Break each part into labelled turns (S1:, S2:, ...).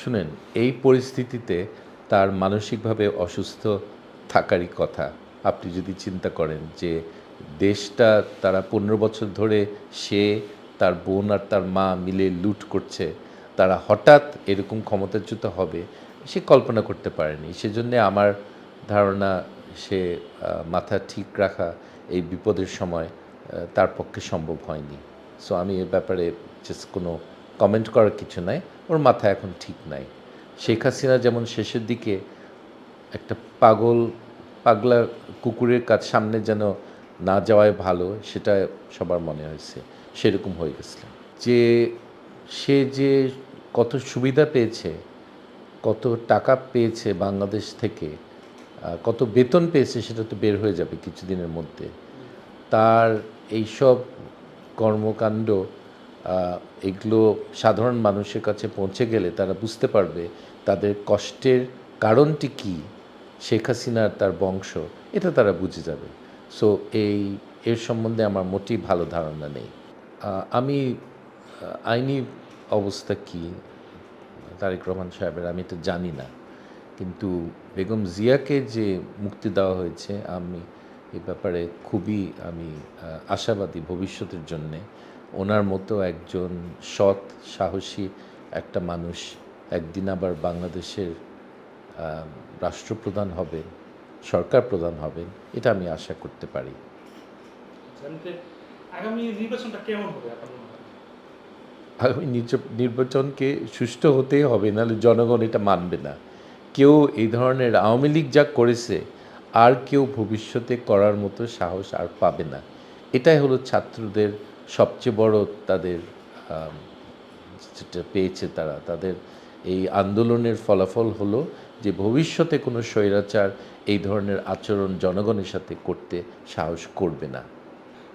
S1: শুনেন, এই পরিস্থিতিতে তার মানসিকভাবে অসুস্থ থাকারই কথা। আপনি যদি চিন্তা করেন যে দেশটা তারা পনেরো বছর ধরে সে, তার বোন আর তার মা মিলে লুট করছে, তারা হঠাৎ এরকম ক্ষমতাচ্যুত হবে, সে কল্পনা করতে পারেনি। সেজন্য আমার ধারণা সে মাথা ঠিক রাখা এই বিপদের সময় তার পক্ষে সম্ভব হয়নি। সো আমি এ ব্যাপারে জাস্ট কোনো কমেন্ট করার কিছু নাই, ওর মাথা এখন ঠিক নাই। শেখ হাসিনা যেমন শেষের দিকে একটা পাগল, পাগলা কুকুরের কাজ সামনে যেন না যাওয়াই ভালো, সেটা সবার মনে হয়েছে। সেরকম হয়ে গেছিল যে সে যে কত সুবিধা পেয়েছে, কত টাকা পেয়েছে বাংলাদেশ থেকে কত বেতন পেয়েছে, সেটা তো বের হয়ে যাবে কিছুদিনের মধ্যে। তার এইসব কর্মকাণ্ড এগুলো সাধারণ মানুষের কাছে পৌঁছে গেলে তারা বুঝতে পারবে তাদের কষ্টের কারণটি কী, শেখ হাসিনার তার বংশ, এটা তারা বুঝে যাবে। সো এই, এর সম্বন্ধে আমার মোটেই ভালো ধারণা নেই। আমি আইনি অবস্থা কি, তারেক রহমান সাহেবের আমি এটা জানি না। কিন্তু বেগম জিয়াকে যে মুক্তি দেওয়া হয়েছে, আমি এ ব্যাপারে খুবই আমি আশাবাদী ভবিষ্যতের জন্যে। ওনার মতো একজন সৎ সাহসী একটা মানুষ একদিন আবার বাংলাদেশের রাষ্ট্রপ্রধান হবেন সরকার প্রধান হবেন এটা আমি আশা করতে পারি।
S2: জানতে আগামী নির্বাচনটা কেমন হবে আপনার
S1: আগামী নির্বাচনকে সুষ্ঠু হতেই হবে নাহলে জনগণ এটা মানবে না। কেউ এই ধরনের আওয়ামী লীগ যা করেছে আর কেউ ভবিষ্যতে করার মতো সাহস আর পাবে না। এটাই হলো ছাত্রদের সবচেয়ে বড় তাদের পেয়েছে তারা, তাদের এই আন্দোলনের ফলাফল হলো যে ভবিষ্যতে কোনো স্বৈরাচার এই ধরনের আচরণ জনগণের সাথে করতে সাহস করবে না।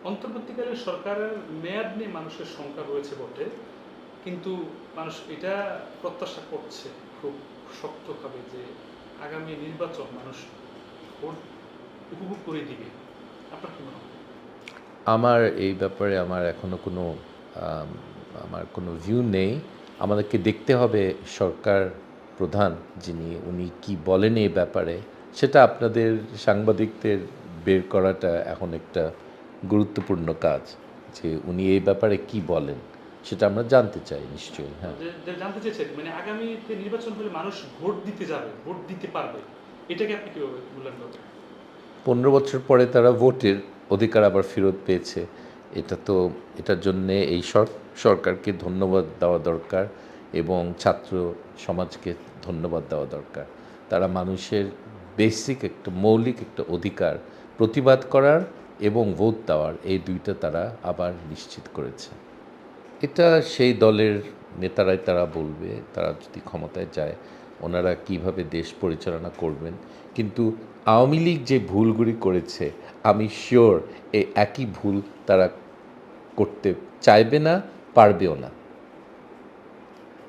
S2: অন্তর্বর্তীকালীন সরকারের মেয়াদ নিয়ে মানুষের সংখ্যা রয়েছে বটে, কিন্তু মানুষ এটা প্রত্যাশা করছে খুব শক্তভাবে যে আগামী নির্বাচন মানুষ ভোট উপভোগ করে দিবে। আপনার কি মনে হয়?
S1: আমার এই ব্যাপারে আমার এখনও কোনো আমার কোনো ভিউ নেই। আমাদেরকে দেখতে হবে সরকার প্রধান যিনি উনি কি বলেন এই ব্যাপারে। সেটা আপনাদের সাংবাদিকদের বের করাটা এখন একটা গুরুত্বপূর্ণ কাজ যে উনি এই ব্যাপারে কি বলেন সেটা আমরা জানতে চাই নিশ্চয়ই হ্যাঁ।
S2: জানতে চেয়েছেন মানে আগামীতে নির্বাচন হলে মানুষ ভোট দিতে যাবে ভোট দিতে পারবে। এটাকে আপনি কীভাবে মূল্যায়ন করবেন?
S1: পনেরো বছর পরে তারা ভোটের অধিকার আবার ফেরত পেয়েছে। এটা তো, এটার জন্যে এই সরকারকে ধন্যবাদ দেওয়া দরকার এবং ছাত্র সমাজকে ধন্যবাদ দেওয়া দরকার। তারা মানুষের বেসিক একটা মৌলিক একটা অধিকার প্রতিবাদ করার এবং ভোট দেওয়ার এই দুইটা তারা আবার নিশ্চিত করেছে। এটা সেই দলের নেতারাই তারা বলবে, তারা যদি ক্ষমতায় যায় ওনারা কীভাবে দেশ পরিচালনা করবেন। কিন্তু আওয়ামী লীগ যে ভুলগুলি করেছে, আমি শিওর এ একই ভুল তারা করতে চাইবে না, পারবেও না।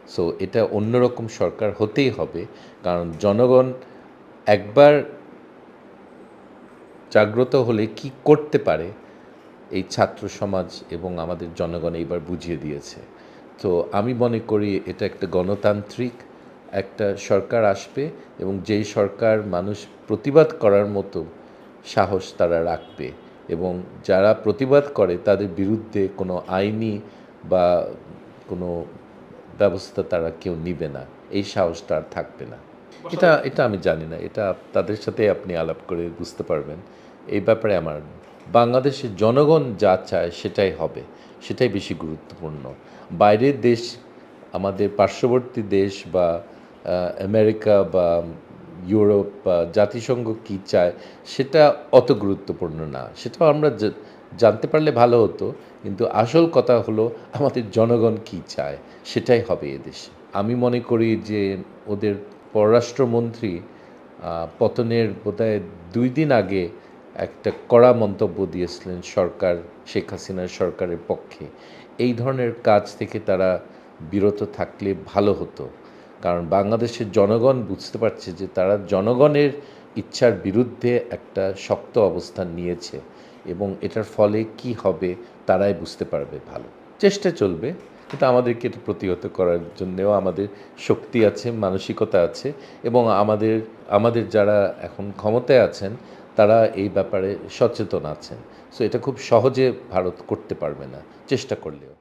S1: সো এটা অন্যরকম সরকার হতেই হবে, কারণ জনগণ একবার জাগ্রত হলে কি করতে পারে, এই ছাত্র সমাজ এবং আমাদের জনগণ এইবার বুঝিয়ে দিয়েছে। তো, আমি মনে করি এটা একটা গণতান্ত্রিক একটা সরকার আসবে এবং যেই সরকার মানুষ প্রতিবাদ করার মতো সাহস তারা রাখবে এবং যারা প্রতিবাদ করে তাদের বিরুদ্ধে কোনো আইনি বা কোনো ব্যবস্থা তারা কেউ নিবে না। এই সাহসটা আর থাকবে না। এটা এটা আমি জানি না। এটা তাদের সাথে আপনি আলাপ করে বুঝতে পারবেন। এই ব্যাপারে আমার বাংলাদেশের জনগণ যা চায় সেটাই হবে। সেটাই বেশি গুরুত্বপূর্ণ। বাইরের দেশ, আমাদের পার্শ্ববর্তী দেশ বা আমেরিকা বা ইউরোপ বা জাতিসংঘ কী চায়, সেটা অত গুরুত্বপূর্ণ না। সেটাও আমরা জানতে পারলে ভালো হতো, কিন্তু আসল কথা হলো আমাদের জনগণ কী চায়, সেটাই হবে এদেশে আমি মনে করি যে ওদের পররাষ্ট্রমন্ত্রী পতনের বোধহয় দুই দিন আগে একটা কড়া মন্তব্য দিয়েছিলেন সরকার, শেখ হাসিনার সরকারের পক্ষে। এই ধরনের কাজ থেকে তারা বিরত থাকলে ভালো হতো। কারণ বাংলাদেশের জনগণ বুঝতে পারছে যে তারা জনগণের ইচ্ছার বিরুদ্ধে একটা শক্ত অবস্থান নিয়েছে এবং এটার ফলে কি হবে তারাই বুঝতে পারবে ভালো। চেষ্টা চলবে, কিন্তু আমাদেরকে এটা প্রতিহত করার জন্যেও আমাদের শক্তি আছে, মানসিকতা আছে এবং আমাদের আমাদের যারা এখন ক্ষমতায় আছেন, তারা এই ব্যাপারে সচেতন আছেন। সো এটা খুব সহজে ভারত করতে পারবে না, চেষ্টা করলেও।